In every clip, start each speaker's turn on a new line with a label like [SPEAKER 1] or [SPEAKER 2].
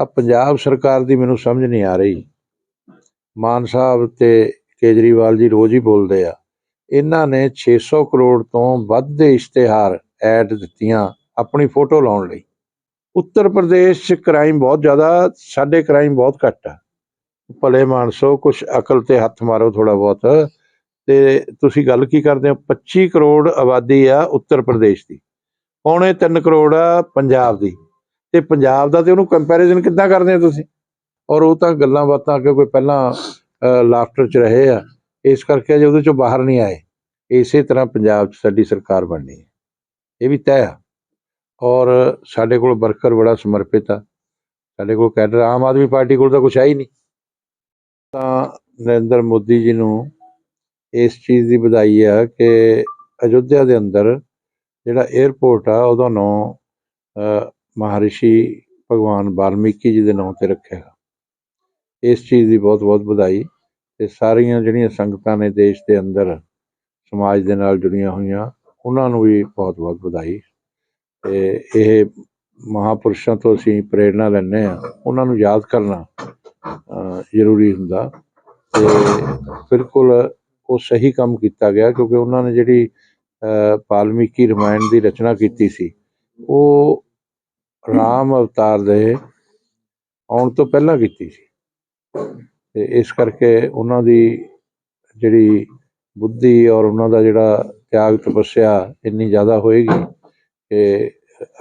[SPEAKER 1] ਆ ਪੰਜਾਬ ਸਰਕਾਰ ਦੀ ਮੈਨੂੰ ਸਮਝ ਨਹੀਂ ਆ ਰਹੀ। ਮਾਨ ਸਾਹਿਬ ਤੇ ਕੇਜਰੀਵਾਲ ਜੀ ਰੋਜ਼ ਹੀ ਬੋਲਦੇ ਆ, ਇਹਨਾਂ ਨੇ 600 ਕਰੋੜ ਤੋਂ ਵੱਧ ਦੇ ਇਸ਼ਤਿਹਾਰ ਐਡ ਦਿੱਤੀਆਂ ਆਪਣੀ ਫੋਟੋ ਲਾਉਣ ਲਈ। ਉੱਤਰ ਪ੍ਰਦੇਸ਼ 'ਚ ਕ੍ਰਾਈਮ ਬਹੁਤ ਜ਼ਿਆਦਾ, ਸਾਡੇ ਕ੍ਰਾਈਮ ਬਹੁਤ ਘੱਟ ਆ। ਭਲੇ ਮਾਨਸੋ, ਕੁਛ ਅਕਲ ਤੇ ਹੱਥ ਮਾਰੋ ਥੋੜਾ ਬਹੁਤ। ਤੇ ਤੁਸੀਂ ਗੱਲ ਕੀ ਕਰਦੇ ਹੋ? 25 ਕਰੋੜ ਆਬਾਦੀ ਆ ਉੱਤਰ ਪ੍ਰਦੇਸ਼ ਦੀ। ਪੌਣੇ 3 ਕਰੋੜ ਆ ਪੰਜਾਬ ਦੀ। ਤੇ ਪੰਜਾਬ ਦਾ ਤੇ ਉਹਨੂੰ ਕੰਪੈਰੀਜ਼ਨ ਕਿੱਦਾਂ ਕਰਦੇ ਹੋ ਤੁਸੀਂ? ਔਰ ਉਹ ਤਾਂ ਗੱਲਾਂ ਬਾਤਾਂ ਕਿਉਂਕਿ ਪਹਿਲਾਂ ਲਾਫਟਰ 'ਚ ਰਹੇ ਆ। ਇਸ ਕਰਕੇ ਅਜੇ ਉਹਦੇ ਚੋਂ ਬਾਹਰ ਨਹੀਂ ਆਏ। ਇਸੇ ਤਰ੍ਹਾਂ ਪੰਜਾਬ 'ਚ ਸਾਡੀ ਸਰਕਾਰ ਬਣਨੀ ਹੈ। ਇਹ ਵੀ ਤੈਅ ਆ। ਔਰ ਸਾਡੇ ਕੋਲ ਵਰਕਰ ਬੜਾ ਸਮਰਪਿਤ ਆ। ਸਾਡੇ ਕੋਲ ਕੈਡਰ, ਆਮ ਆਦਮੀ ਪਾਰਟੀ ਕੋਲ ਤਾਂ ਕੁਛ ਹੈ ਹੀ ਨਹੀਂ। ਤਾਂ ਨਰਿੰਦਰ ਮੋਦੀ ਜੀ ਨੂੰ ਇਸ ਚੀਜ਼ ਦੀ ਵਧਾਈ ਆ ਕਿ ਅਯੁੱਧਿਆ ਦੇ ਅੰਦਰ ਜਿਹੜਾ 에ਅਰਪੋਰਟ ਆ, ਉਹਦਾ ਨਾਂ ਮਹਾਰਿਸ਼ੀ ਭਗਵਾਨ ਵਾਲਮੀਕੀ ਜੀ ਦੇ ਨਾਂ ਤੇ ਰੱਖਿਆ ਇਸ ਚੀਜ਼ ਦੀ ਬਹੁਤ ਬਹੁਤ ਵਧਾਈ ਤੇ ਸਾਰੀਆਂ ਜਿਹੜੀਆਂ ਸੰਗਤਾਂ ਨੇ ਦੇਸ਼ ਦੇ ਅੰਦਰ ਸਮਾਜ ਦੇ ਨਾਲ ਜੁੜੀਆਂ ਹੋਈਆਂ ਉਹਨਾਂ ਨੂੰ ਵੀ ਬਹੁਤ ਬਹੁਤ ਵਧਾਈ। ਤੇ ਇਹ ਮਹਾਪੁਰਸ਼ਾਂ ਤੋਂ ਅਸੀਂ ਪ੍ਰੇਰਣਾ ਲੈਂਦੇ ਆ ਉਹਨਾਂ ਨੂੰ ਯਾਦ ਕਰਨਾ ਜ਼ਰੂਰੀ ਹੁੰਦਾ। ਤੇ ਬਿਲਕੁਲ ਉਹ ਸਹੀ ਕੰਮ ਕੀਤਾ ਗਿਆ ਕਿਉਂਕਿ ਉਹਨਾਂ ਨੇ ਜਿਹੜੀ ਅ, ਵਾਲਮੀਕੀ ਰਮਾਇਣ ਦੀ ਰਚਨਾ ਕੀਤੀ ਸੀ ਉਹ ਰਾਮ ਅਵਤਾਰ ਦੇ ਆਉਣ ਤੋਂ ਪਹਿਲਾਂ ਕੀਤੀ ਸੀ। ਤੇ ਇਸ ਕਰਕੇ ਉਹਨਾਂ ਦੀ ਜਿਹੜੀ ਬੁੱਧੀ ਔਰ ਉਹਨਾਂ ਦਾ ਜਿਹੜਾ ਤਿਆਗ ਤਪੱਸਿਆ ਇੰਨੀ ਜ਼ਿਆਦਾ ਹੋਏਗੀ ਕਿ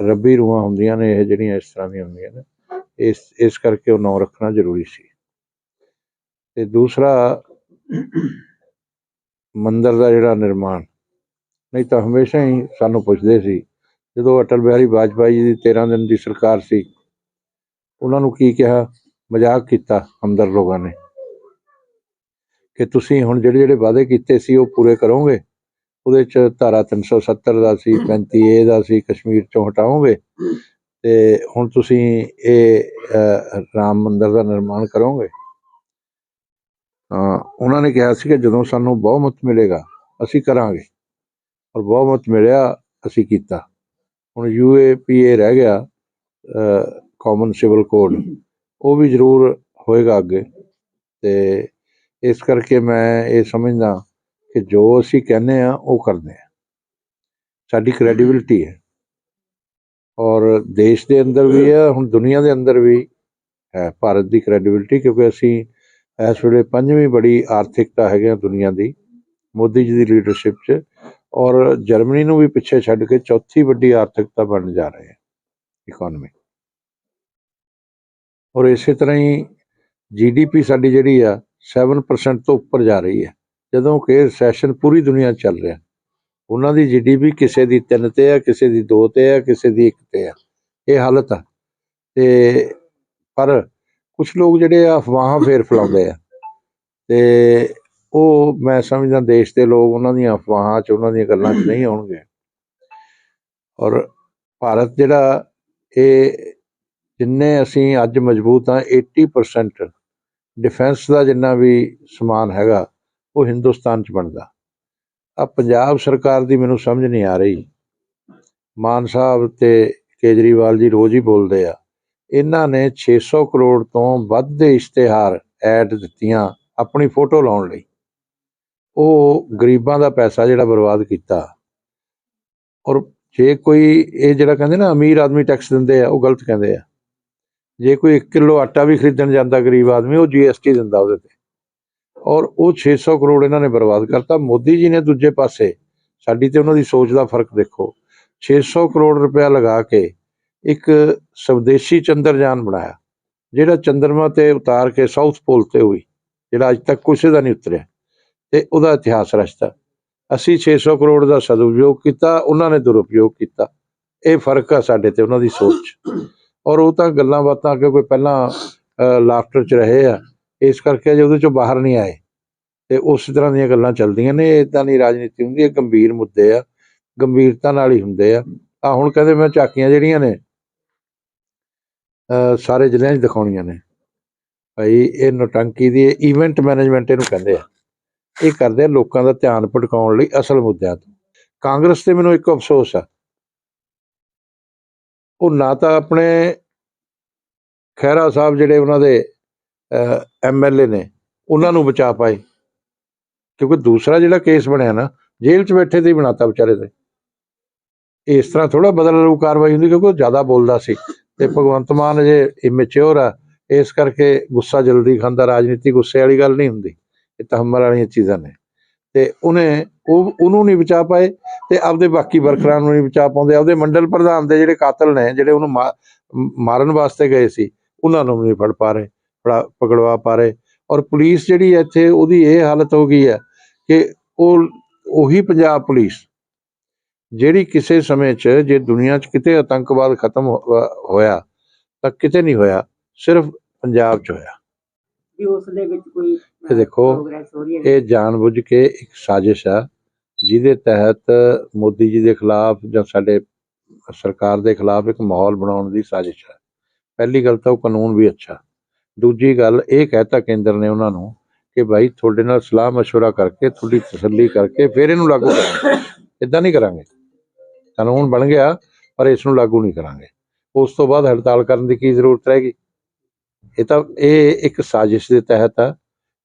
[SPEAKER 1] ਰੱਬੀ ਰੂਹਾਂ ਹੁੰਦੀਆਂ ਨੇ, ਇਹ ਜਿਹੜੀਆਂ ਇਸ ਤਰ੍ਹਾਂ ਦੀਆਂ ਹੁੰਦੀਆਂ ਨੇ, ਇਸ ਇਸ ਕਰਕੇ ਉਹ ਨਾਂ ਰੱਖਣਾ ਜ਼ਰੂਰੀ ਸੀ। ਤੇ ਦੂਸਰਾ, ਮੰਦਰ ਦਾ ਜਿਹੜਾ ਨਿਰਮਾਣ, ਨਹੀਂ ਤਾਂ ਹਮੇਸ਼ਾ ਹੀ ਸਾਨੂੰ ਪੁੱਛਦੇ ਸੀ ਜਦੋਂ ਅਟਲ ਬਿਹਾਰੀ ਵਾਜਪਾਈ ਜੀ ਦੀ 13 ਦਿਨ ਦੀ ਸਰਕਾਰ ਸੀ, ਉਹਨਾਂ ਨੂੰ ਕੀ ਕਿਹਾ? ਮਜ਼ਾਕ ਕੀਤਾ ਅੰਦਰ ਲੋਕਾਂ ਨੇ ਕਿ ਤੁਸੀਂ ਹੁਣ ਜਿਹੜੇ ਜਿਹੜੇ ਵਾਅਦੇ ਕੀਤੇ ਸੀ, ਉਹ ਪੂਰੇ ਕਰੋਗੇ। ਉਹਦੇ ਚ ਧਾਰਾ 370 ਦਾ ਸੀ 35 ਏ ਦਾ ਸੀ, ਕਸ਼ਮੀਰ ਚੋਂ ਹਟਾਓਗੇ। ਤੇ ਹੁਣ ਤੁਸੀਂ ਇਹ ਰਾਮ ਮੰਦਿਰ ਦਾ ਨਿਰਮਾਣ ਕਰੋਗੇ। ਤਾਂ ਉਹਨਾਂ ਨੇ ਕਿਹਾ ਸੀ ਕਿ ਜਦੋਂ ਸਾਨੂੰ ਬਹੁਮਤ ਮਿਲੇਗਾ, ਅਸੀਂ ਕਰਾਂਗੇ। ਔਰ ਬਹੁਮਤ ਮਿਲਿਆ, ਅਸੀਂ ਕੀਤਾ। ਹੁਣ ਯੂਏਪੀਏ ਰਹਿ ਗਿਆ ਕਾਮਨ ਸਿਵਲ ਕੋਡ ਉਹ ਵੀ ਜ਼ਰੂਰ ਹੋਏਗਾ ਅੱਗੇ। ਤੇ ਇਸ ਕਰਕੇ ਮੈਂ ਇਹ ਸਮਝਦਾ ਕਿ ਜੋ ਅਸੀਂ ਕਹਿੰਦੇ ਆ ਉਹ ਕਰਦੇ ਆ ਸਾਡੀ ਕ੍ਰੈਡੀਬਿਲਿਟੀ ਹੈ। ਔਰ ਦੇਸ਼ ਦੇ ਅੰਦਰ ਵੀ ਹੈ, ਹੁਣ ਦੁਨੀਆ ਦੇ ਅੰਦਰ ਵੀ ਹੈ, ਭਾਰਤ ਦੀ ਕ੍ਰੈਡੀਬਿਲਿਟੀ ਕਿਉਂਕਿ ਅਸੀਂ ਇਸ ਵੇਲੇ ਪੰਜਵੀਂ ਬੜੀ ਆਰਥਿਕਤਾ ਹੈਗੇ ਆ ਦੁਨੀਆ ਦੀ। ਮੋਦੀ ਜੀ ਦੀ ਲੀਡਰਸ਼ਿਪ 'ਚ ਔਰ ਜਰਮਨੀ ਨੂੰ ਵੀ ਪਿੱਛੇ ਛੱਡ ਕੇ ਚੌਥੀ ਵੱਡੀ ਆਰਥਿਕਤਾ ਬਣ ਜਾ ਰਹੇ ਹੈ ਇਕਨੋਮੀ ਔਰ ਇਸੇ ਤਰ੍ਹਾਂ ਹੀ ਜੀਡੀਪੀ ਸਾਡੀ ਜਿਹੜੀ ਆ 7% ਤੋਂ ਉੱਪਰ ਜਾ ਰਹੀ ਹੈ। ਜਦੋਂ ਕਿ ਸੈਸ਼ਨ ਪੂਰੀ ਦੁਨੀਆ ਚੱਲ ਰਿਹਾ ਉਹਨਾਂ ਦੀ ਜੀਡੀਪੀ ਕਿਸੇ ਦੀ 3 ਤੇ ਆ, ਕਿਸੇ ਦੀ 2 ਤੇ ਆ, ਕਿਸੇ ਦੀ 1 ਤੇ ਆ। ਇਹ ਹਾਲਤ ਆ। ਤੇ ਪਰ ਕੁਝ ਲੋਕ ਜਿਹੜੇ ਆ, ਅਫਵਾਹਾਂ ਫੇਰ ਫੈਲਾਉਂਦੇ ਆ। ਤੇ ਉਹ ਮੈਂ ਸਮਝਦਾ ਦੇਸ਼ ਦੇ ਲੋਕ ਉਹਨਾਂ ਦੀਆਂ ਅਫਵਾਹਾਂ 'ਚ, ਉਹਨਾਂ ਦੀਆਂ ਗੱਲਾਂ 'ਚ ਨਹੀਂ ਆਉਣਗੇ। ਔਰ ਭਾਰਤ ਜਿਹੜਾ ਇਹ ਜਿੰਨੇ ਅਸੀਂ ਅੱਜ ਮਜ਼ਬੂਤ ਆ 80% ਡਿਫੈਂਸ ਦਾ ਜਿੰਨਾ ਵੀ ਸਮਾਨ ਹੈਗਾ, ਉਹ ਹਿੰਦੁਸਤਾਨ 'ਚ ਬਣਦਾ। ਆ ਪੰਜਾਬ ਸਰਕਾਰ ਦੀ ਮੈਨੂੰ ਸਮਝ ਨਹੀਂ ਆ ਰਹੀ। ਮਾਨ ਸਾਹਿਬ ਤੇ ਕੇਜਰੀਵਾਲ ਜੀ ਰੋਜ਼ ਹੀ ਬੋਲਦੇ ਆ, ਇਹਨਾਂ ਨੇ 600 ਕਰੋੜ ਤੋਂ ਵੱਧ ਦੇ ਇਸ਼ਤਿਹਾਰ ਐਡ ਦਿੱਤੀਆਂ ਆਪਣੀ ਫੋਟੋ ਲਾਉਣ ਲਈ। ਉਹ ਗਰੀਬਾਂ ਦਾ ਪੈਸਾ ਜਿਹੜਾ ਬਰਬਾਦ ਕੀਤਾ। ਔਰ ਜੇ ਕੋਈ ਇਹ ਜਿਹੜਾ ਕਹਿੰਦੇ ਨਾ, ਅਮੀਰ ਆਦਮੀ ਟੈਕਸ ਦਿੰਦੇ ਆ, ਉਹ ਗਲਤ ਕਹਿੰਦੇ ਆ। ਜੇ ਕੋਈ 1 ਕਿਲੋ ਆਟਾ ਵੀ ਖਰੀਦਣ ਜਾਂਦਾ ਗਰੀਬ ਆਦਮੀ, ਉਹ ਜੀਐਸਟੀ ਦਿੰਦਾ ਉਹਦੇ ਤੇ। ਔਰ ਉਹ 600 ਕਰੋੜ ਇਹਨਾਂ ਨੇ ਬਰਬਾਦ ਕਰਤਾ। ਮੋਦੀ ਜੀ ਨੇ ਦੂਜੇ ਪਾਸੇ, ਸਾਡੀ ਤੇ ਉਹਨਾਂ ਦੀ ਸੋਚ ਦਾ ਫ਼ਰਕ ਦੇਖੋ। 600 ਕਰੋੜ ਰੁਪਇਆ ਲਗਾ ਕੇ ਇੱਕ ਸਵਦੇਸ਼ੀ ਚੰਦਰਯਾਨ ਬਣਾਇਆ, ਜਿਹੜਾ ਚੰਦਰਮਾ ਤੇ ਉਤਾਰ ਕੇ ਸਾਊਥ ਪੋਲ ਤੇ ਹੋਈ, ਜਿਹੜਾ ਅੱਜ ਤੱਕ ਕਿਸੇ ਦਾ ਨਹੀਂ ਉਤਰਿਆ। ਤੇ ਉਹਦਾ ਇਤਿਹਾਸ ਰਚਤਾ। ਅਸੀਂ 600 ਕਰੋੜ ਦਾ ਸਦਉਪਯੋਗ ਕੀਤਾ, ਉਹਨਾਂ ਨੇ ਦੁਰਉਪਯੋਗ ਕੀਤਾ। ਇਹ ਫ਼ਰਕ ਆ ਸਾਡੇ ਤੇ, ਉਹਨਾਂ ਦੀ ਸੋਚ। 'ਚ। ਔਰ ਉਹ ਤਾਂ ਗੱਲਾਂ ਬਾਤਾਂ ਕਿਉਂਕਿ ਪਹਿਲਾਂ ਲਾਫਟਰ 'ਚ ਰਹੇ ਆ। ਇਸ ਕਰਕੇ ਜੇ ਉਹਦੇ ਚੋਂ ਬਾਹਰ ਨਹੀਂ ਆਏ। ਤੇ ਉਸ ਤਰ੍ਹਾਂ ਦੀਆਂ ਗੱਲਾਂ ਚੱਲਦੀਆਂ ਨੇ ਇਦਾਂ ਦੀ ਰਾਜਨੀਤੀ ਹੁੰਦੀ ਹੈ ਗੰਭੀਰ ਮੁੱਦੇ ਆ, ਗੰਭੀਰਤਾ ਨਾਲ ਹੀ ਹੁੰਦੇ ਆ। ਆ ਹੁਣ ਕਹਿੰਦੇ ਮੈਂ ਝਾਕੀਆਂ ਜਿਹੜੀਆਂ ਨੇ ਸਾਰੇ ਜ਼ਿਲ੍ਹਿਆਂ 'ਚ ਦਿਖਾਉਣੀਆਂ ਨੇ। ਭਾਈ, ਇਹ ਨੋਟੰਕੀ ਦੀ ਇਵੈਂਟ ਮੈਨੇਜਮੈਂਟ ਇਹਨੂੰ ਕਹਿੰਦੇ ਆ। ਇਹ ਕਰਦੇ ਆ ਲੋਕਾਂ ਦਾ ਧਿਆਨ ਭਟਕਾਉਣ ਲਈ ਅਸਲ ਮੁੱਦਿਆਂ ਤੋਂ। ਕਾਂਗਰਸ ਤੇ ਮੈਨੂੰ ਇੱਕ ਅਫਸੋਸ ਆ। ਉਹ ਨਾ ਤਾਂ ਆਪਣੇ ਖਹਿਰਾ ਸਾਹਿਬ ਜਿਹੜੇ ਉਹਨਾਂ ਦੇ ਐਮਐਲਏ ਨੇ, ਉਹਨਾਂ ਨੂੰ ਬਚਾ ਪਾਏ। ਕਿਉਂਕਿ ਦੂਸਰਾ ਜਿਹੜਾ ਕੇਸ ਬਣਿਆ ਨਾ, ਜੇਲ੍ਹ 'ਚ ਬੈਠੇ ਤੇ ਹੀ ਬਣਾਤਾ ਵਿਚਾਰੇ ਤੇ ਇਸ ਤਰ੍ਹਾਂ ਥੋੜਾ ਬਦਲ ਰੂ ਕਾਰਵਾਈ ਹੁੰਦੀ ਕਿਉਂਕਿ ਉਹ ਜ਼ਿਆਦਾ ਬੋਲਦਾ ਸੀ। ਤੇ ਭਗਵੰਤ ਮਾਨ ਜੇ ਇਮੈਚੁਰ ਆ। ਇਸ ਕਰਕੇ ਗੁੱਸਾ ਜਲਦੀ ਖਾਂਦਾ, ਰਾਜਨੀਤੀ ਗੁੱਸੇ ਵਾਲੀ ਗੱਲ ਨਹੀਂ ਹੁੰਦੀ। ਇਹ ਤਹਮਲ ਵਾਲੀਆਂ ਚੀਜ਼ਾਂ ਨੇ। ਤੇ ਉਹਨੇ, ਉਹ, ਉਹਨੂੰ ਨਹੀਂ ਬਚਾ ਪਾਏ ਤੇ ਆਪਦੇ ਬਾਕੀ ਵਰਕਰਾਂ ਨੂੰ ਨਹੀਂ ਬਚਾ ਪਾਉਂਦੇ। ਆਪਦੇ ਮੰਡਲ ਪ੍ਰਧਾਨ ਦੇ ਜਿਹੜੇ ਕਾਤਲ ਨੇ, ਜਿਹੜੇ ਉਹਨੂੰ ਮਾਰਨ ਵਾਸਤੇ ਗਏ ਸੀ, ਉਹਨਾਂ ਨੂੰ ਨਹੀਂ ਫੜ ਪਾ ਰਹੇ ਪਕੜਵਾ ਪਾ ਰਹੇ। ਔਰ ਪੁਲਿਸ ਜਿਹੜੀ ਇੱਥੇ, ਉਹਦੀ ਇਹ ਹਾਲਤ ਹੋ ਗਈ ਹੈ ਕਿ ਉਹ, ਉਹੀ ਪੰਜਾਬ ਪੁਲਿਸ, ਜਿਹੜੀ ਕਿਸੇ ਸਮੇਂ 'ਚ, ਜੇ ਦੁਨੀਆ 'ਚ ਕਿਤੇ ਆਤੰਕਵਾਦ ਖਤਮ ਹੋਇਆ, ਤਾਂ ਕਿਤੇ ਨਹੀਂ ਹੋਇਆ, ਸਿਰਫ ਪੰਜਾਬ 'ਚ ਹੋਇਆ।
[SPEAKER 2] ਵੀ ਉਸ ਦੇ ਵਿੱਚ ਕੋਈ
[SPEAKER 1] ਇਹ ਦੇਖੋ,
[SPEAKER 2] ਪ੍ਰੋਗਰੈਸ ਹੋ ਰਹੀ ਹੈ
[SPEAKER 1] ਇਹ ਜਾਣਬੁੱਝ ਕੇ ਇੱਕ ਸਾਜ਼ਿਸ਼ ਆ ਜਿਹਦੇ ਤਹਿਤ ਮੋਦੀ ਜੀ ਦੇ ਖਿਲਾਫ ਜਾਂ ਸਾਡੇ ਸਰਕਾਰ ਦੇ ਖਿਲਾਫ ਇੱਕ ਮਾਹੌਲ ਬਣਾਉਣ ਦੀ ਸਾਜ਼ਿਸ਼ ਹੈ ਪਹਿਲੀ ਗੱਲ ਤਾਂ ਉਹ ਕਾਨੂੰਨ ਵੀ ਅੱਛਾ ਦੂਜੀ ਗੱਲ ਇਹ ਕਹਿਤਾ ਕੇਂਦਰ ਨੇ ਉਹਨਾਂ ਨੂੰ ਕਿ ਭਾਈ ਤੁਹਾਡੇ ਨਾਲ ਸਲਾਹ مشورہ ਕਰਕੇ ਤੁਹਾਡੀ ਤਸੱਲੀ ਕਰਕੇ ਫਿਰ ਇਹਨੂੰ ਲਾਗੂ ਕਰਾਂਗੇ ਇਦਾਂ ਨਹੀਂ ਕਰਾਂਗੇ ਕਾਨੂੰਨ ਬਣ ਗਿਆ ਪਰ ਇਸ ਨੂੰ ਲਾਗੂ ਨਹੀਂ ਕਰਾਂਗੇ ਉਸ ਤੋਂ ਬਾਅਦ ਹੜਤਾਲ ਕਰਨ ਦੀ ਕੀ ਜ਼ਰੂਰਤ ਰਹੇਗੀ ਇਹ ਤਾਂ ਇਹ ਇੱਕ ਸਾਜ਼ਿਸ਼ ਦੇ ਤਹਿਤ ਆ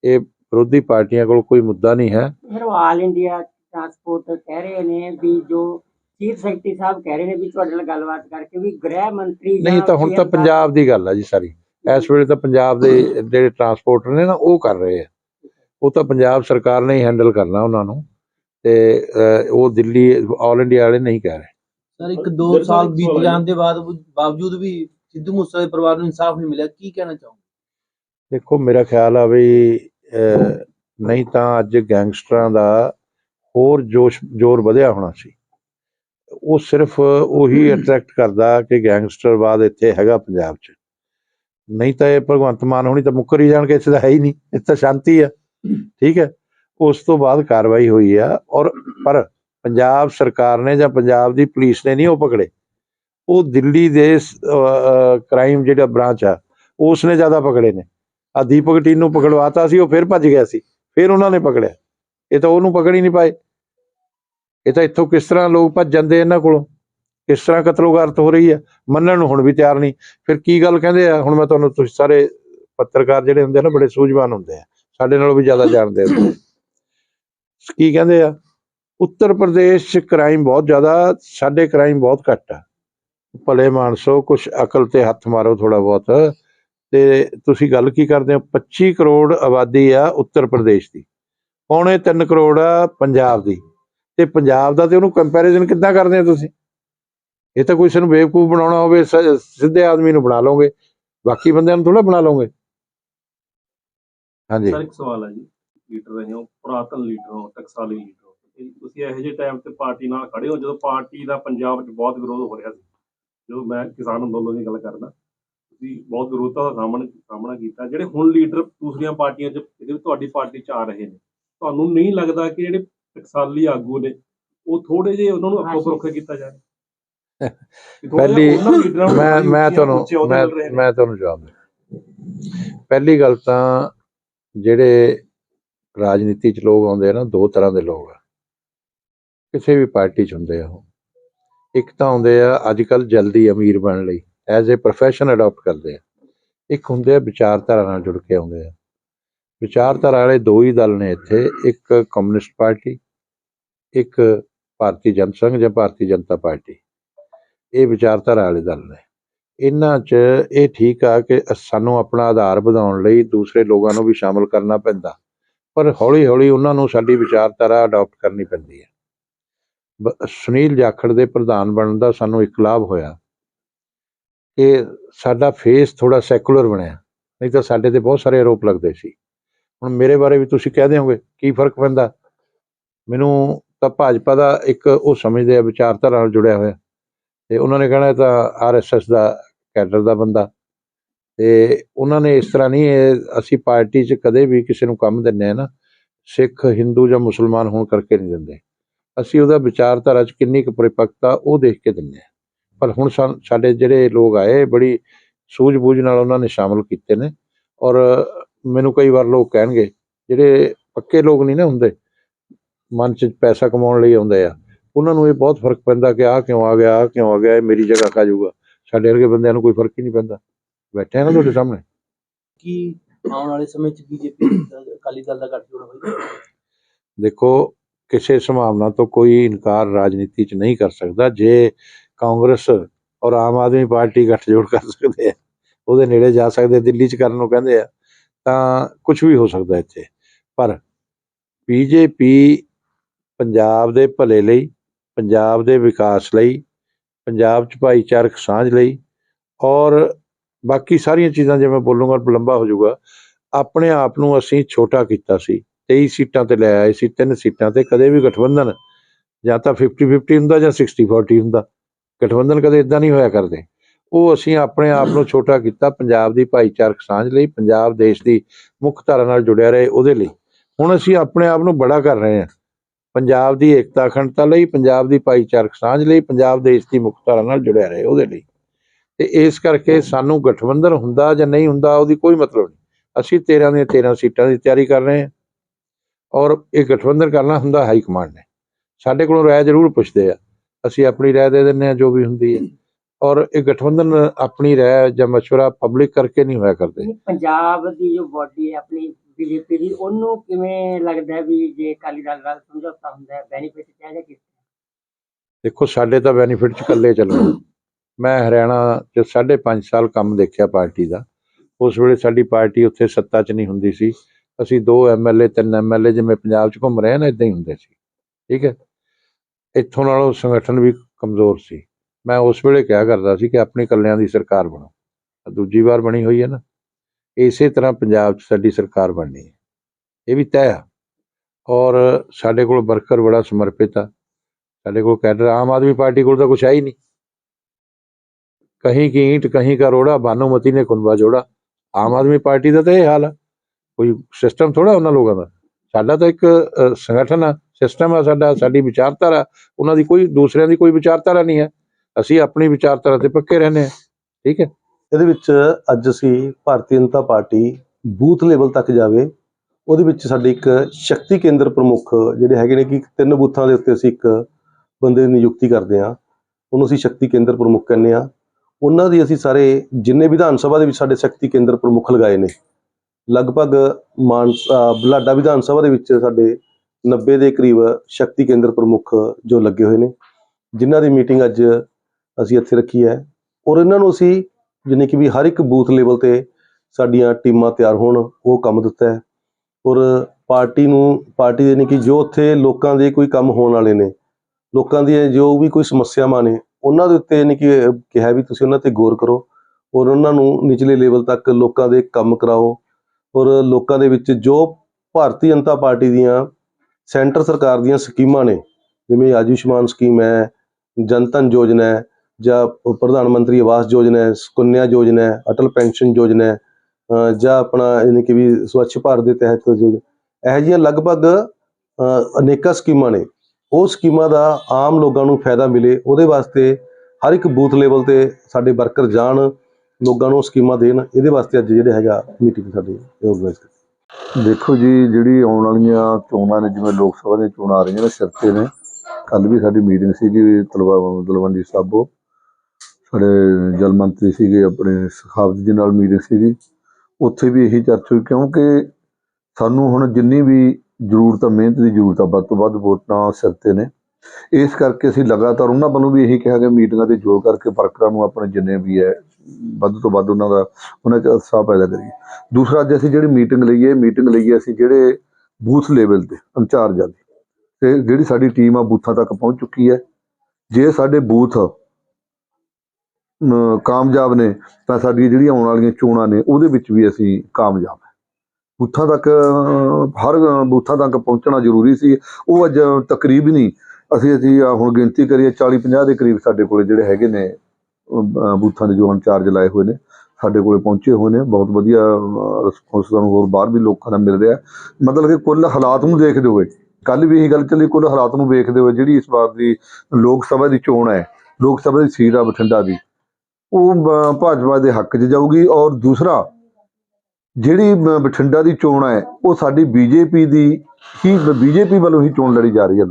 [SPEAKER 1] ਇਹ ਵਿਰੋਧੀ ਪਾਰਟੀਆਂ ਕੋਲ ਕੋਈ ਮੁੱਦਾ ਨਹੀਂ ਹੈ।
[SPEAKER 2] ਫਿਰ ਉਹ ਆਲ ਇੰਡੀਆ ਟਰਾਂਸਪੋਰਟ ਕਹਿ ਰਹੇ ਨੇ ਵੀ ਜੋ ਚੀਫ ਸੈਕਟਰੀ ਸਾਹਿਬ ਕਹਿ ਰਹੇ ਨੇ ਵੀ ਤੁਹਾਡੇ ਨਾਲ ਗੱਲਬਾਤ ਕਰਕੇ ਵੀ ਗ੍ਰਹਿ ਮੰਤਰੀ
[SPEAKER 1] ਨਹੀਂ ਤਾਂ ਹੁਣ ਤਾਂ ਪੰਜਾਬ ਦੀ ਗੱਲ ਆ ਜੀ ਸਾਰੀ। ਇਸ ਵੇਲੇ ਤਾਂ ਪੰਜਾਬ ਦੇ ਜਿਹੜੇ ਟਰਾਂਸਪੋਰਟਰ ਨੇ ਨਾ ਉਹ ਕਰ ਰਹੇ ਆ। ਉਹ ਤਾਂ ਪੰਜਾਬ ਸਰਕਾਰ ਨੇ ਹੀ ਹੈਂਡਲ ਕਰਨਾ ਉਹਨਾਂ ਨੂੰ ਤੇ ਉਹ ਦਿੱਲੀ ਆਲ ਇੰਡੀਆ ਵਾਲੇ ਨਹੀਂ ਕਹਿ ਰਹੇ।
[SPEAKER 3] ਸਰ ਇੱਕ 2 ਸਾਲ ਬੀਤ ਜਾਣ ਦੇ ਬਾਅਦ ਬਾਵਜੂਦ ਵੀ ਸਿੱਧੂ ਮੂਸੇ ਦੇ ਪਰਿਵਾਰ ਨੂੰ ਇਨਸਾਫ ਨਹੀਂ ਮਿਲਿਆ ਕੀ ਕਹਿਣਾ ਚਾਹੋਗੇ?
[SPEAKER 1] ਦੇਖੋ ਮੇਰਾ ਖਿਆਲ ਆ ਵੀ ਨਹੀਂ ਤਾਂ ਅੱਜ ਗੈਂਗਸਟਰਾਂ ਦਾ ਹੋਰ ਜੋਸ਼ ਜ਼ੋਰ ਵਧਿਆ ਹੋਣਾ ਸੀ। ਉਹ ਸਿਰਫ ਉਹੀ ਅਟਰੈਕਟ ਕਰਦਾ ਕਿ ਗੈਂਗਸਟਰਵਾਦ ਇੱਥੇ ਹੈਗਾ ਪੰਜਾਬ 'ਚ। ਨਹੀਂ ਤਾਂ ਇਹ ਭਗਵੰਤ ਮਾਨ ਹੋਣੀ ਤਾਂ ਮੁੱਕਰ ਹੀ ਜਾਣ ਕੇ ਇੱਥੇ ਤਾਂ ਹੈ ਹੀ ਨਹੀਂ ਇੱਥੇ ਤਾਂ ਸ਼ਾਂਤੀ ਆ। ਠੀਕ ਹੈ? ਉਸ ਤੋਂ ਬਾਅਦ ਕਾਰਵਾਈ ਹੋਈ ਆ ਔਰ ਪਰ ਪੰਜਾਬ ਸਰਕਾਰ ਨੇ ਜਾਂ ਪੰਜਾਬ ਦੀ ਪੁਲਿਸ ਨੇ ਨਹੀਂ ਉਹ ਪਕੜੇ। ਉਹ ਦਿੱਲੀ ਦੇ ਕ੍ਰਾਈਮ ਜਿਹੜਾ ਬ੍ਰਾਂਚ ਆ ਉਸ ਨੇ ਜ਼ਿਆਦਾ ਪਕੜੇ ਨੇ। ਆ ਦੀਪਕ ਟੀਨ ਨੂੰ ਪਕੜਵਾਤਾ ਸੀ, ਉਹ ਫਿਰ ਭੱਜ ਗਿਆ ਸੀ, ਫਿਰ ਉਹਨਾਂ ਨੇ ਪਕੜਿਆ। ਇਹ ਤਾਂ ਉਹਨੂੰ ਪਕੜ ਹੀ ਨਹੀਂ ਪਾਏ। ਇਹ ਤਾਂ ਇੱਥੋਂ ਕਿਸ ਤਰ੍ਹਾਂ ਲੋਕ ਭੱਜ ਜਾਂਦੇ ਇਹਨਾਂ ਕੋਲੋਂ? ਕਿਸ ਤਰ੍ਹਾਂ ਕਤਲੋਗਾਰਤ ਹੋ ਰਹੀ ਹੈ ਮੰਨਣ ਨੂੰ ਹੁਣ ਵੀ ਤਿਆਰ ਨਹੀਂ। ਫਿਰ ਕੀ ਗੱਲ ਕਹਿੰਦੇ ਆ? ਹੁਣ ਮੈਂ ਤੁਹਾਨੂੰ ਤੁਸੀਂ ਸਾਰੇ ਪੱਤਰਕਾਰ ਜਿਹੜੇ ਹੁੰਦੇ ਆ ਨਾ, ਬੜੇ ਸੂਝਵਾਨ ਹੁੰਦੇ ਆ। ਸਾਡੇ ਨਾਲੋਂ ਵੀ ਜ਼ਿਆਦਾ ਜਾਣਦੇ ਹੁੰਦੇ ਕੀ ਕਹਿੰਦੇ ਆ? ਉੱਤਰ ਪ੍ਰਦੇਸ਼ 'ਚ ਕ੍ਰਾਈਮ ਬਹੁਤ ਜ਼ਿਆਦਾ, ਸਾਡੇ ਕ੍ਰਾਈਮ ਬਹੁਤ ਘੱਟ ਆ। ਭਲੇ ਮਾਨਸੋ, ਕੁਛ ਅਕਲ ਤੇ ਹੱਥ ਮਾਰੋ ਥੋੜਾ ਬਹੁਤ। ਤੇ ਤੁਸੀਂ ਗੱਲ ਕੀ ਕਰਦੇ ਹੋ? 25 ਕਰੋੜ ਆਬਾਦੀ ਆ ਉੱਤਰ ਪ੍ਰਦੇਸ਼ ਦੀ। ਪੌਣੇ 3 ਕਰੋੜ ਆ ਪੰਜਾਬ ਦੀ। ਤੇ ਪੰਜਾਬ ਦਾ ਤੇ ਉਹਨੂੰ ਕੰਪੈਰੀਜ਼ਨ ਕਿੱਦਾਂ ਕਰਦੇ ਹੋ ਤੁਸੀਂ? ਇਹ ਤਾਂ ਕਿਸੇ ਨੂੰ ਬੇਵਕੂਫ ਬਣਾਉਣਾ ਹੋਵੇ ਸਿੱਧੇ ਆਦਮੀ ਨੂੰ ਬਣਾ ਲਓਗੇ। ਬਾਕੀ ਬੰਦਿਆਂ ਨੂੰ ਥੋੜਾ ਬਣਾ ਲਓਗੇ। ਹਾਂਜੀ।
[SPEAKER 4] ਸਰ, ਇੱਕ ਸਵਾਲ ਹੈ ਜੀ, ਲੀਡਰ ਰਹੇ ਹੋ, ਪੁਰਾਤਨ ਲੀਡਰ ਹੋ, ਟਕਸਾਲੀ ਲੀਡਰ ਹੋ। ਤੁਸੀਂ ਇਹੋ ਜਿਹੇ ਟਾਈਮ ਤੇ ਪਾਰਟੀ ਨਾਲ ਖੜੇ ਹੋ, ਜਦੋਂ ਪਾਰਟੀ ਦਾ ਪੰਜਾਬ 'ਚ ਬਹੁਤ ਵਿਰੋਧ ਹੋ ਰਿਹਾ ਸੀ। ਜਦੋਂ ਮੈਂ ਕਿਸਾਨ ਅੰਦੋਲਨ ਦੀ ਗੱਲ ਕਰਦਾ ਤੁਸੀਂ ਬਹੁਤ ਵਿਰੋਧਤਾ ਦਾ ਸਾਹਮਣਾ ਸਾਹਮਣਾ ਕੀਤਾ। ਜਿਹੜੇ ਹੁਣ ਲੀਡਰ ਦੂਸਰੀਆਂ ਪਾਰਟੀਆਂ 'ਚ ਇਹਦੇ ਵਿੱਚ ਤੁਹਾਡੀ ਪਾਰਟੀ 'ਚ ਆ ਰਹੇ ਨੇ। ਤੁਹਾਨੂੰ ਨਹੀਂ ਲੱਗਦਾ ਕਿ ਜਿਹੜੇ ਟਕਸਾਲੀ ਆਗੂ ਨੇ ਉਹ ਥੋੜੇ ਜਿਹੇ ਉਹਨਾਂ ਨੂੰ
[SPEAKER 2] ਹਾਂਜੀ।
[SPEAKER 4] ਪਰੋਖੇ ਕੀਤਾ ਥੋੜ੍ਹਾ ਜਿਹਾ
[SPEAKER 1] ਪਹਿਲੀ ਮੈਂ ਮੈਂ ਤੁਹਾਨੂੰ ਮੈਂ
[SPEAKER 4] ਰਹੇ।
[SPEAKER 1] ਮੈਂ ਤੁਹਾਨੂੰ ਜਵਾਬ ਦੇ ਪਹਿਲੀ ਗੱਲ ਤਾਂ ਜਿਹੜੇ ਰਾਜਨੀਤੀ 'ਚ ਲੋਕ ਆਉਂਦੇ ਆ ਨਾ ਦੋ ਤਰ੍ਹਾਂ ਦੇ ਲੋਕ ਆ। ਕਿਸੇ ਵੀ ਪਾਰਟੀ 'ਚ ਹੁੰਦੇ ਆ ਉਹ। ਇੱਕ ਤਾਂ ਆਉਂਦੇ ਆ ਅੱਜ ਕੱਲ ਜਲਦੀ ਅਮੀਰ ਬਣਨ ਲਈ। ਐਜ਼ ਅ profession ਅਡਾਪਟ ਕਰਦੇ ਆ। ਇੱਕ ਹੁੰਦੇ ਆ ਵਿਚਾਰਧਾਰਾ ਨਾਲ ਜੁੜ ਕੇ ਆਉਂਦੇ ਆ। ਵਿਚਾਰਧਾਰਾ ਵਾਲੇ ਦੋ ਹੀ ਦਲ ਨੇ ਇੱਥੇ, ਇੱਕ ਕਮਿਊਨਿਸਟ ਪਾਰਟੀ ਇੱਕ ਭਾਰਤੀ ਜਨਤਾ ਸੰਘ ਜਾਂ ਭਾਰਤੀ ਜਨਤਾ ਪਾਰਟੀ। ਇਹ ਵਿਚਾਰਧਾਰਾ ਵਾਲੇ ਦਲ ਨੇ। ਇਹਨਾਂ 'ਚ ਇਹ ਠੀਕ ਆ ਕਿ ਸਾਨੂੰ ਆਪਣਾ ਆਧਾਰ ਵਧਾਉਣ ਲਈ ਦੂਸਰੇ ਲੋਕਾਂ ਨੂੰ ਵੀ ਸ਼ਾਮਲ ਕਰਨਾ ਪੈਂਦਾ। ਪਰ ਹੌਲੀ ਹੌਲੀ ਉਹਨਾਂ ਨੂੰ ਸਾਡੀ ਵਿਚਾਰਧਾਰਾ ਅਡਾਪਟ ਕਰਨੀ ਪੈਂਦੀ ਹੈ। ਬ- ਸੁਨੀਲ ਜਾਖੜ ਦੇ ਪ੍ਰਧਾਨ ਬਣਨ ਦਾ ਸਾਨੂੰ ਇੱਕ ਲਾਭ ਹੋਇਆ। ਕਿ ਸਾਡਾ ਫੇਸ ਥੋੜਾ ਸੈਕੂਲਰ ਬਣਿਆ। ਨਹੀਂ ਤਾਂ ਸਾਡੇ ਤੇ ਬਹੁਤ ਸਾਰੇ ਆਰੋਪ ਲੱਗਦੇ ਸੀ। ਹੁਣ ਮੇਰੇ ਬਾਰੇ ਵੀ ਤੁਸੀਂ ਕਹਿ ਦਿਓਗੇ, ਕੀ ਫ਼ਰਕ ਪੈਂਦਾ? ਮੈਨੂੰ ਤਾਂ ਭਾਜਪਾ ਦਾ ਇੱਕ ਉਹ ਸਮਝਦੇ ਆ, ਵਿਚਾਰਧਾਰਾ ਨਾਲ ਜੁੜਿਆ ਹੋਇਆ। ਤੇ ਉਹਨਾਂ ਨੇ ਕਹਿਣਾ ਇਹ ਤਾਂ ਆਰਐਸਐਸ ਦਾ ਕੈਡਰ ਦਾ ਬੰਦਾ। ਤੇ ਉਹਨਾਂ ਨੇ ਇਸ ਤਰ੍ਹਾਂ ਨਹੀਂ ਅਸੀਂ ਪਾਰਟੀ 'ਚ ਕਦੇ ਵੀ ਕਿਸੇ ਨੂੰ ਕੰਮ ਦਿੰਨੇ ਆ ਨਾ, ਸਿੱਖ, ਹਿੰਦੂ ਜਾਂ ਮੁਸਲਮਾਨ ਹੋਣ ਕਰਕੇ ਨਹੀਂ ਦਿੰਦੇ। ਅਸੀਂ ਉਹਦਾ ਵਿਚਾਰਧਾਰਾ 'ਚ ਕਿੰਨੀ ਕੁ ਪਰਿਪੱਕਤਾ ਉਹ ਦੇਖ ਕੇ ਦਿੰਨੇ ਆ। ਪਰ ਹੁਣ ਸਾਡੇ ਜਿਹੜੇ ਲੋਕ ਆਏ ਬੜੀ ਸੂਝ-ਬੂਝ ਨਾਲ ਉਹਨਾਂ ਨੇ ਸ਼ਾਮਲ ਕੀਤੇ ਨੇ ਔਰ ਮੈਨੂੰ ਕਈ ਵਾਰ ਲੋਕ ਕਹਿਣਗੇ ਜਿਹੜੇ ਪੱਕੇ ਲੋਕ ਨਹੀਂ ਨਾ ਹੁੰਦੇ ਮਨ 'ਚ ਪੈਸਾ ਕਮਾਉਣ ਲਈ ਆਉਂਦੇ ਆ ਉਹਨਾਂ ਨੂੰ ਇਹ ਬਹੁਤ ਫ਼ਰਕ ਪੈਂਦਾ ਕਿ ਆਹ ਕਿਉਂ ਆ ਗਿਆ ਕਿਉਂ ਆ ਗਿਆ ਇਹ ਮੇਰੀ ਜਗ੍ਹਾ ਖਾ ਜਾਊਗਾ। ਸਾਡੇ ਵਰਗੇ ਬੰਦਿਆਂ ਨੂੰ ਕੋਈ ਫ਼ਰਕ ਹੀ ਨਹੀਂ ਪੈਂਦਾ। ਬੈਠੇ ਆ ਨਾ ਤੁਹਾਡੇ ਸਾਹਮਣੇ।
[SPEAKER 3] ਕੀ ਆਉਣ ਵਾਲੇ ਸਮੇਂ 'ਚ ਬੀਜੇਪੀ ਅਕਾਲੀ ਦਲ ਦਾ ਗੱਠਜੋੜ ਹੋਏਗਾ?
[SPEAKER 1] ਦੇਖੋ ਕਿਸੇ ਸੰਭਾਵਨਾ ਤੋਂ ਕੋਈ ਇਨਕਾਰ ਰਾਜਨੀਤੀ 'ਚ ਨਹੀਂ ਕਰ ਸਕਦਾ। ਜੇ ਕਾਂਗਰਸ ਔਰ ਆਮ ਆਦਮੀ ਪਾਰਟੀ ਗੱਠਜੋੜ ਕਰ ਸਕਦੇ ਆ, ਉਹਦੇ ਨੇੜੇ ਜਾ ਸਕਦੇ ਦਿੱਲੀ 'ਚ ਕਰਨ ਨੂੰ ਕਹਿੰਦੇ ਆ, ਤਾਂ ਕੁਝ ਵੀ ਹੋ ਸਕਦਾ ਇੱਥੇ। ਪਰ ਬੀਜੇਪੀ ਪੰਜਾਬ ਦੇ ਭਲੇ ਲਈ, ਪੰਜਾਬ ਦੇ ਵਿਕਾਸ ਲਈ, ਪੰਜਾਬ 'ਚ ਭਾਈਚਾਰਕ ਸਾਂਝ ਲਈ ਔਰ ਬਾਕੀ ਸਾਰੀਆਂ ਚੀਜ਼ਾਂ ਜੇ ਮੈਂ ਬੋਲੂੰਗਾ ਲੰਬਾ ਹੋ ਜਾਊਗਾ, ਆਪਣੇ ਆਪ ਨੂੰ ਅਸੀਂ ਛੋਟਾ ਕੀਤਾ ਸੀ 23 ਸੀਟਾਂ ਤੇ ਲੈ ਆਏ ਸੀ, ਤਿੰਨ ਸੀਟਾਂ ਤੇ ਕਦੇ ਵੀ ਗਠਬੰਧਨ ਜਾਂ ਤਾਂ 50 50 ਹੁੰਦਾ ਜਾਂ 60 40 ਹੁੰਦਾ। ਗਠਬੰਧਨ ਕਦੇ ਇਦਾਂ ਨਹੀਂ ਹੋਇਆ ਕਰਦੇ। ਉਹ ਅਸੀਂ ਆਪਣੇ ਆਪ ਨੂੰ ਛੋਟਾ ਕੀਤਾ ਪੰਜਾਬ ਦੀ ਭਾਈਚਾਰਕ ਸਾਂਝ ਲਈ, ਪੰਜਾਬ ਦੇਸ਼ ਦੀ ਮੁੱਖ ਧਾਰਾ ਨਾਲ ਜੁੜਿਆ ਰਹੇ ਉਹਦੇ ਲਈ। ਹੁਣ ਅਸੀਂ ਆਪਣੇ ਆਪ ਨੂੰ ਬੜਾ ਕਰ ਰਹੇ ਹਾਂ। ਪੰਜਾਬ ਦੀ ਏਕਤਾ ਅਖੰਡਤਾ ਲਈ, ਪੰਜਾਬ ਦੀ ਭਾਈਚਾਰਕ ਸਾਂਝ ਲਈ, ਪੰਜਾਬ ਦੇਸ਼ ਦੀ ਮੁੱਖ ਧਾਰਾ ਨਾਲ ਜੁੜਿਆ ਰਹੇ ਉਹਦੇ ਲਈ। ਤੇ ਇਸ ਕਰਕੇ ਸਾਨੂੰ ਗਠਬੰਧਨ ਹੁੰਦਾ ਜਾਂ ਨਹੀਂ ਹੁੰਦਾ ਉਹਦੀ ਕੋਈ ਮਤਲਬ ਨਹੀਂ। ਅਸੀਂ 13 ਦੀਆਂ 13 ਸੀਟਾਂ ਦੀ ਤਿਆਰੀ ਕਰ ਰਹੇ ਹਾਂ ਔਰ ਇਹ ਗਠਬੰਧਨ ਕਰਨਾ ਹੁੰਦਾ ਹਾਈ ਕਮਾਂਡ ਨੇ। ਸਾਡੇ ਕੋਲੋਂ ਰਾਏ ਜ਼ਰੂਰ ਪੁੱਛਦੇ ਆ। ਅਸੀਂ ਆਪਣੀ ਰਾਏ ਦੇ ਦਿੰਦੇ ਆ ਜੋ ਵੀ ਹੁੰਦੀ ਹੈ ਔਰ ਇਹ ਗਠਬੰਧਨ ਆਪਣੀ ਰਾਏ ਜਾਂ مشورہ ਪਬਲਿਕ ਕਰਕੇ ਨਹੀਂ ਹੋਇਆ ਕਰਦੇ
[SPEAKER 2] ਨਹੀਂ, ਪੰਜਾਬ ਦੀ ਜੋ ਬਾਡੀ ਹੈ ਆਪਣੀ ਬੀਜੇਪੀ ਦੀ ਉਹਨੂੰ ਕਿਵੇਂ ਲੱਗਦਾ ਹੈ ਵੀ ਜੇ ਅਕਾਲੀ ਦਲ ਨਾਲ ਸਮਝੌਤਾ ਹੁੰਦਾ ਹੈ ਬੈਨੀਫਿਟ ਚਾਹੀਦਾ ਕਿਸ
[SPEAKER 1] ਦੇਖੋ ਸਾਡੇ ਤਾਂ ਬੈਨੀਫਿਟ ਚ ਇਕੱਲੇ ਚੱਲਣਾ ਮੈਂ ਹਰਿਆਣਾ ਚ ਸਾਢੇ ਪੰਜ ਸਾਲ ਕੰਮ ਦੇਖਿਆ ਪਾਰਟੀ ਦਾ ਉਸ ਵੇਲੇ ਸਾਡੀ ਪਾਰਟੀ ਉੱਥੇ ਸੱਤਾ 'ਚ ਨਹੀਂ ਹੁੰਦੀ ਸੀ ਅਸੀਂ ਦੋ ਐਮਐਲਏ ਤਿੰਨ ਐਮਐਲਏ ਜਿਵੇਂ ਪੰਜਾਬ 'ਚ ਘੁੰਮ ਰਹੇ ਆ ਨਾ ਇਦਾਂ ਹੀ ਹੁੰਦੇ ਸੀ ਠੀਕ ਹੈ ਇੱਥੋਂ ਨਾਲੋਂ ਸੰਗਠਨ ਵੀ ਕਮਜ਼ੋਰ ਸੀ। ਮੈਂ ਉਸ ਵੇਲੇ ਕਿਹਾ ਕਰਦਾ ਸੀ ਕਿ ਆਪਣੇ ਕੱਲਿਆਂ ਦੀ ਸਰਕਾਰ ਬਣੋ। ਦੂਜੀ ਵਾਰ ਬਣੀ ਹੋਈ ਹੈ ਨਾ। ਇਸੇ ਤਰ੍ਹਾਂ ਪੰਜਾਬ 'ਚ ਸਾਡੀ ਸਰਕਾਰ ਬਣਨੀ ਹੈ। ਇਹ ਵੀ ਤੈਅ ਆ। ਔਰ ਸਾਡੇ ਕੋਲ ਵਰਕਰ ਬੜਾ ਸਮਰਪਿਤ ਆ। ਸਾਡੇ ਕੋਲ ਕੈਡਰ, ਆਮ ਆਦਮੀ ਪਾਰਟੀ ਕੋਲ ਤਾਂ ਕੁਛ ਹੈ ਹੀ ਨਹੀਂ। ਕਹੀਂ ਕੀ ਈਂਟ, ਕਹੀਂ ਕਾ ਰੋੜਾ ਬਾਨੂਮਤੀ ਨੇ ਕੁੰਬਾ ਜੋੜਾ। ਆਮ ਆਦਮੀ ਪਾਰਟੀ ਦਾ ਤਾਂ ਇਹ ਹਾਲ ਆ। ਕੋਈ ਸਿਸਟਮ ਥੋੜਾ ਉਹਨਾਂ ਲੋਕਾਂ ਦਾ। ਸਾਡਾ ਤਾਂ ਇੱਕ ਸੰਗਠਨ ਆ। ਸਿਸਟਮ ਆ ਸਾਡਾ, ਸਾਡੀ ਵਿਚਾਰਧਾਰਾ, ਉਹਨਾਂ ਦੀ ਕੋਈ, ਦੂਸਰਿਆਂ ਦੀ ਕੋਈ ਵਿਚਾਰਧਾਰਾ ਨਹੀਂ ਹੈ। ਅਸੀਂ ਆਪਣੀ ਵਿਚਾਰਧਾਰਾ ਤੇ ਪੱਕੇ ਰਹਿੰਦੇ ਹਾਂ। ਠੀਕ ਹੈ?
[SPEAKER 5] ਇਹਦੇ ਵਿੱਚ ਅੱਜ ਅਸੀਂ Bharatiya Janata Party booth level ਤੱਕ ਜਾਵੇ, ਉਹਦੇ ਵਿੱਚ ਸਾਡੇ ਇੱਕ ਸ਼ਕਤੀ ਕੇਂਦਰ ਪ੍ਰਮੁੱਖ ਜਿਹੜੇ ਹੈਗੇ ਨੇ ਕਿ ਤਿੰਨ ਬੂਥਾਂ ਦੇ ਉੱਤੇ ਅਸੀਂ ਇੱਕ ਬੰਦੇ ਦੀ ਨਿਯੁਕਤੀ ਕਰਦੇ ਹਾਂ। ਉਹਨੂੰ ਅਸੀਂ ਸ਼ਕਤੀ ਕੇਂਦਰ ਪ੍ਰਮੁੱਖ ਕਹਿੰਦੇ ਆ ਉਹਨਾਂ ਦੀ ਅਸੀਂ ਸਾਰੇ ਜਿੰਨੇ ਵਿਧਾਨ ਸਭਾ ਦੇ ਵਿੱਚ ਸਾਡੇ ਸ਼ਕਤੀ ਕੇਂਦਰ ਪ੍ਰਮੁੱਖ ਲਗਾਏ ਨੇ। ਲਗਭਗ ਮਾਨਸਾ, ਬਲਾਡਾ ਵਿਧਾਨ ਸਭਾ ਦੇ ਵਿੱਚ ਸਾਡੇ 90 ਦੇ ਕਰੀਬ ਸ਼ਕਤੀ ਕੇਂਦਰ ਪ੍ਰਮੁੱਖ ਜੋ ਲੱਗੇ ਹੋਏ ਨੇ, ਜਿਨ੍ਹਾਂ ਦੀ ਮੀਟਿੰਗ ਅੱਜ ਅਸੀਂ ਇੱਥੇ ਰੱਖੀ ਹੈ। ਔਰ ਇਹਨਾਂ ਨੂੰ ਅਸੀਂ ਜਿਵੇਂ ਕਿ ਵੀ ਹਰ ਇੱਕ ਬੂਥ ਲੈਵਲ ਤੇ ਸਾਡੀਆਂ ਟੀਮਾਂ ਤਿਆਰ ਹੋਣ, ਉਹ ਕੰਮ ਦਿੱਤਾ ਹੈ। ਔਰ ਪਾਰਟੀ ਨੂੰ, ਪਾਰਟੀ ਦੇ ਨੇ ਕਿ ਜੋ ਉੱਥੇ ਲੋਕਾਂ ਦੇ ਕੋਈ ਕੰਮ ਹੋਣ ਵਾਲੇ ਨੇ, ਲੋਕਾਂ ਦੀਆਂ ਜੋ ਵੀ ਕੋਈ ਸਮੱਸਿਆਵਾਂ ਨੇ, ਉਹਨਾਂ ਦੇ ਉੱਤੇ ਯਾਨੀ ਕਿ ਕਿਹਾ ਵੀ ਤੁਸੀਂ ਉਹਨਾਂ ਤੇ ਗੌਰ ਕਰੋ ਔਰ ਉਹਨਾਂ ਨੂੰ ਨਿਚਲੇ ਲੈਵਲ ਤੱਕ ਲੋਕਾਂ ਦੇ ਕੰਮ ਕਰਾਓ। ਔਰ ਲੋਕਾਂ ਦੇ ਵਿੱਚ ਜੋ ਭਾਰਤੀ ਜਨਤਾ ਪਾਰਟੀ ਦੀਆਂ ਸੈਂਟਰ ਸਰਕਾਰ ਦੀਆਂ ਸਕੀਮਾਂ ਨੇ, ਜਿਵੇਂ ਆਯੁਸ਼ਮਾਨ ਸਕੀਮ ਹੈ ਜਨਧਨ ਯੋਜਨਾ ਹੈ, ਜਾਂ ਪ੍ਰਧਾਨ ਮੰਤਰੀ ਆਵਾਸ ਯੋਜਨਾ ਹੈ, ਸੁਕੰਨਿਆ ਯੋਜਨਾ ਹੈ, ਅਟਲ ਪੈਨਸ਼ਨ ਯੋਜਨਾ ਹੈ ਜਾਂ ਆਪਣਾ ਯਾਨੀ ਕਿ ਵੀ ਸਵੱਛ ਭਾਰਤ ਦੇ ਤਹਿਤ ਜੋ ਇਹੋ ਜਿਹੀਆਂ ਲਗਭਗ ਅਨੇਕਾਂ ਸਕੀਮਾਂ ਨੇ। ਉਹ ਸਕੀਮਾਂ ਦਾ ਆਮ ਲੋਕਾਂ ਨੂੰ ਫਾਇਦਾ ਮਿਲੇ, ਉਹਦੇ ਵਾਸਤੇ ਹਰ ਇੱਕ ਬੂਥ ਲੈਵਲ ਤੇ ਸਾਡੇ ਵਰਕਰ ਜਾਣ, ਲੋਕਾਂ ਨੂੰ ਸਕੀਮਾਂ ਦੇਣ, ਇਹਦੇ ਵਾਸਤੇ ਅੱਜ ਜਿਹੜੇ ਹੈਗਾ ਮੀਟਿੰਗ ਸਾਡੀ ਆਰਗੇਨਾਈਜ਼ ਕੀਤੀ
[SPEAKER 6] ਦੇਖੋ ਜੀ, ਜਿਹੜੀ ਆਉਣ ਵਾਲੀਆਂ ਚੋਣਾਂ ਨੇ, ਜਿਵੇਂ ਲੋਕ ਸਭਾ ਦੀਆਂ ਚੋਣਾਂ ਆ ਰਹੀਆਂ ਨੇ, ਸਿਰ ਤੇ ਨੇ ਕੱਲ ਵੀ ਸਾਡੀ ਮੀਟਿੰਗ ਸੀਗੀ ਤਲਵਾ, ਤਲਵੰਡੀ ਸਾਬੋ। ਸਾਡੇ ਜਲ ਮੰਤਰੀ ਸੀਗੇ, ਆਪਣੇ ਸਖਾਵਤ ਜੀ ਨਾਲ ਮੀਟਿੰਗ ਸੀਗੀ। ਉੱਥੇ ਵੀ ਇਹੀ ਚਰਚਾ ਹੋਈ, ਕਿਉਂਕਿ ਸਾਨੂੰ ਹੁਣ ਜਿੰਨੀ ਵੀ ਜ਼ਰੂਰਤ ਆ, ਮਿਹਨਤ ਦੀ ਜ਼ਰੂਰਤ ਆ, ਵੱਧ ਤੋਂ ਵੱਧ ਵੋਟਾਂ ਸਿਰ ਤੇ ਨੇ। ਇਸ ਕਰਕੇ ਅਸੀਂ ਲਗਾਤਾਰ ਉਹਨਾਂ ਵੱਲੋਂ ਵੀ ਇਹੀ ਕਿਹਾ ਕਿ ਮੀਟਿੰਗਾਂ ਤੇ ਜੋਰ ਕਰਕੇ ਵਰਕਰਾਂ ਨੂੰ ਆਪਣੇ ਜਿੰਨੇ ਵੀ ਹੈ ਵੱਧ ਤੋਂ ਵੱਧ ਉਹਨਾਂ ਦਾ, ਉਹਨਾਂ 'ਚ ਉਤਸ਼ਾਹ ਪੈਦਾ ਕਰੀਏ। ਦੂਸਰਾ, ਅੱਜ ਅਸੀਂ ਜਿਹੜੀ ਮੀਟਿੰਗ ਲਈਏ ਮੀਟਿੰਗ ਲਈਏ ਅਸੀਂ ਜਿਹੜੇ ਬੂਥ ਲੈਵਲ ਤੇ, ਇੰਚਾਰਜਾਂ ਦੀ, ਤੇ ਜਿਹੜੀ ਸਾਡੀ ਟੀਮ ਆ ਬੂਥਾਂ ਤੱਕ ਪਹੁੰਚ ਚੁੱਕੀ ਹੈ। ਜੇ ਸਾਡੇ ਬੂਥ ਕਾਮਯਾਬ ਨੇ, ਤਾਂ ਸਾਡੀਆਂ ਜਿਹੜੀਆਂ ਆਉਣ ਵਾਲੀਆਂ ਚੋਣਾਂ ਨੇ, ਉਹਦੇ ਵਿੱਚ ਵੀ ਅਸੀਂ ਕਾਮਯਾਬ ਹੈ। ਬੂਥਾਂ ਤੱਕ ਹਰ ਬੂਥਾਂ ਤੱਕ ਪਹੁੰਚਣਾ ਜ਼ਰੂਰੀ ਸੀ। ਉਹ ਅੱਜ ਤਕਰੀਬਨੀ ਅਸੀਂ ਅਸੀਂ ਹੁਣ ਗਿਣਤੀ ਕਰੀਏ 40 50 ਦੇ ਕਰੀਬ ਸਾਡੇ ਕੋਲ ਜਿਹੜੇ ਹੈਗੇ ਨੇ ਬੂਥਾਂ ਦੇ ਜੋ ਇੰਚਾਰਜ ਲਾਏ ਹੋਏ ਨੇ, ਸਾਡੇ ਕੋਲੇ ਪਹੁੰਚੇ ਹੋਏ ਨੇ, ਬਹੁਤ ਵਧੀਆ ਰਿਸਪੌਂਸ ਸਾਨੂੰ ਹੋਰ ਬਾਹਰ ਵੀ ਲੋਕਾਂ ਦਾ ਮਿਲ ਰਿਹਾ। ਮਤਲਬ ਕਿ ਕੁੱਲ ਹਾਲਾਤ ਨੂੰ ਦੇਖਦੇ ਹੋਏ, ਕੱਲ ਵੀ ਇਹੀ ਗੱਲ ਚੱਲੀ, ਕੁੱਲ ਹਾਲਾਤ ਨੂੰ ਵੇਖਦੇ ਹੋਏ ਜਿਹੜੀ ਇਸ ਵਾਰ ਦੀ ਲੋਕ ਸਭਾ ਦੀ ਚੋਣ ਹੈ, ਲੋਕ ਸਭਾ ਦੀ ਸੀਟ ਆ ਬਠਿੰਡਾ ਦੀ, ਉਹ ਭਾਜਪਾ ਦੇ ਹੱਕ 'ਚ ਜਾਊਗੀ ਔਰ ਦੂਸਰਾ, ਜਿਹੜੀ ਬਠਿੰਡਾ ਦੀ ਚੋਣ ਹੈ, ਉਹ ਸਾਡੀ ਬੀਜੇਪੀ ਦੀ ਹੀ, ਬੀਜੇਪੀ ਵੱਲੋਂ ਹੀ ਚੋਣ ਲੜੀ ਜਾ ਰਹੀ ਹੈ